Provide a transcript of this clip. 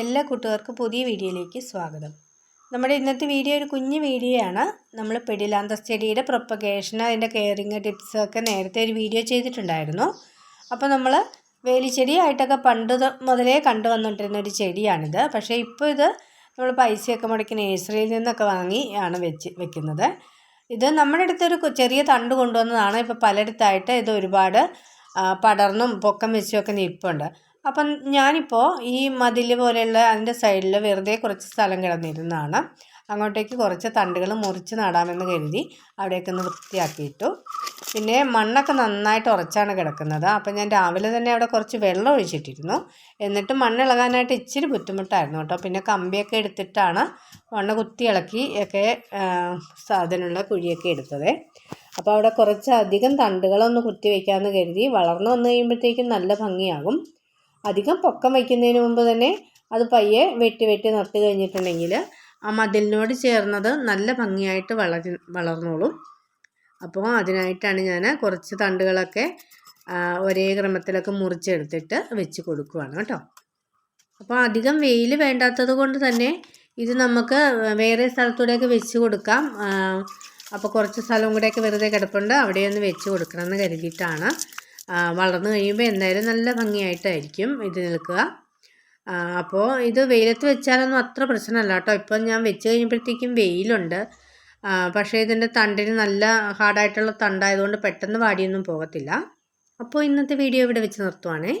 എല്ലാ കൂട്ടുകാർക്കും പുതിയ വീഡിയോയിലേക്ക് സ്വാഗതം. നമ്മുടെ ഇന്നത്തെ വീഡിയോ ഒരു കുഞ്ഞു വീഡിയോയാണ് നമ്മൾ പെടിലാന്ത ചെടിയുടെ പ്രൊപ്പഗേഷൻ അതിന്റെ കെയറിങ് ടിപ്സ് ഒക്കെ നേരത്തെ ഒരു വീഡിയോ ചെയ്തിട്ടുണ്ടായിരുന്നു. അപ്പോൾ നമ്മൾ വേലിച്ചെടിയായിട്ടൊക്കെ പണ്ട് മുതലേ കണ്ടു വന്നുകൊണ്ടിരുന്ന ഒരു ചെടിയാണിത്. പക്ഷേ ഇപ്പോൾ ഇത് നമ്മൾ പൈസയൊക്കെ മുടക്കി നേഴ്സറിയിൽ നിന്നൊക്കെ വാങ്ങി ആണ് വെച്ച് വെക്കുന്നത്. ഇത് നമ്മുടെ അടുത്തൊരു ചെറിയ തണ്ട് കൊണ്ടുവന്നതാണ്. ഇപ്പോൾ പലയിടത്തായിട്ട് ഇത് ഒരുപാട് പടർന്നും പൊക്കം വെച്ചുമൊക്കെ നിൽപ്പുണ്ട്. അപ്പം ഞാനിപ്പോൾ ഈ മതിൽ പോലെയുള്ള അതിന്റെ സൈഡിൽ വെറുതെ കുറച്ച് സ്ഥലം കിടന്നിരുന്നതാണ്. അങ്ങോട്ടേക്ക് കുറച്ച് തണ്ടുകൾ മുറിച്ച് നടാമെന്ന് കരുതി അവിടെയൊക്കെ ഒന്ന് വൃത്തിയാക്കിയിട്ടു. പിന്നെ മണ്ണൊക്കെ നന്നായിട്ട് ഉറച്ചാണ് കിടക്കുന്നത്. അപ്പം ഞാൻ രാവിലെ തന്നെ അവിടെ കുറച്ച് വെള്ളം ഒഴിച്ചിട്ടിരുന്നു. എന്നിട്ട് മണ്ണ് ഇളകാനായിട്ട് ഇച്ചിരി ബുദ്ധിമുട്ടായിരുന്നു കേട്ടോ. പിന്നെ കമ്പിയൊക്കെ എടുത്തിട്ടാണ് മണ്ണ് കുത്തി ഇളക്കി ഒക്കെ സാധനമുള്ള കുഴിയൊക്കെ എടുത്തത്. അപ്പോൾ അവിടെ കുറച്ച് അധികം തണ്ടുകളൊന്ന് കുത്തി വയ്ക്കാമെന്ന് കരുതി വളർന്നു വന്നു കഴിയുമ്പോഴത്തേക്കും നല്ല ഭംഗിയാകും. അധികം പൊക്കം വയ്ക്കുന്നതിന് മുമ്പ് തന്നെ അത് പയ്യെ വെട്ടി വെട്ടി നിർത്തി കഴിഞ്ഞിട്ടുണ്ടെങ്കിൽ ആ മതിലിനോട് ചേർന്നത് നല്ല ഭംഗിയായിട്ട് വളർ വളർന്നോളും. അപ്പോൾ അതിനായിട്ടാണ് ഞാൻ കുറച്ച് തണ്ടുകളൊക്കെ ഒരേ ക്രമത്തിലൊക്കെ മുറിച്ചെടുത്തിട്ട് വെച്ച് കൊടുക്കുവാണ് കേട്ടോ. അപ്പോൾ അധികം വെയിൽ വേണ്ടാത്തത് കൊണ്ട് തന്നെ ഇത് നമുക്ക് വേറെ സ്ഥലത്തൂടെയൊക്കെ വെച്ച് കൊടുക്കാം. അപ്പോൾ കുറച്ച് സ്ഥലം കൂടെയൊക്കെ വെറുതെ കിടപ്പുണ്ട്. അവിടെയൊന്ന് വെച്ച് കൊടുക്കണമെന്ന് കരുതിയിട്ടാണ് ആ, വളർന്നു കഴിയുമ്പോൾ എന്തായാലും നല്ല ഭംഗിയായിട്ടായിരിക്കും ഇത് നിൽക്കുക. അപ്പോൾ ഇത് വെയിലത്ത് വെച്ചാലൊന്നും അത്ര പ്രശ്നമല്ല കേട്ടോ. ഇപ്പം ഞാൻ വെച്ച് കഴിഞ്ഞപ്പോഴത്തേക്കും വെയിലുണ്ട്. പക്ഷേ ഇതിന്റെ തണ്ടിന് നല്ല ഹാർഡായിട്ടുള്ള തണ്ടായതുകൊണ്ട് പെട്ടെന്ന് വാടിയൊന്നും പോകത്തില്ല. അപ്പോൾ ഇന്നത്തെ വീഡിയോ ഇവിടെ വെച്ച് നിർത്തുവാണേ.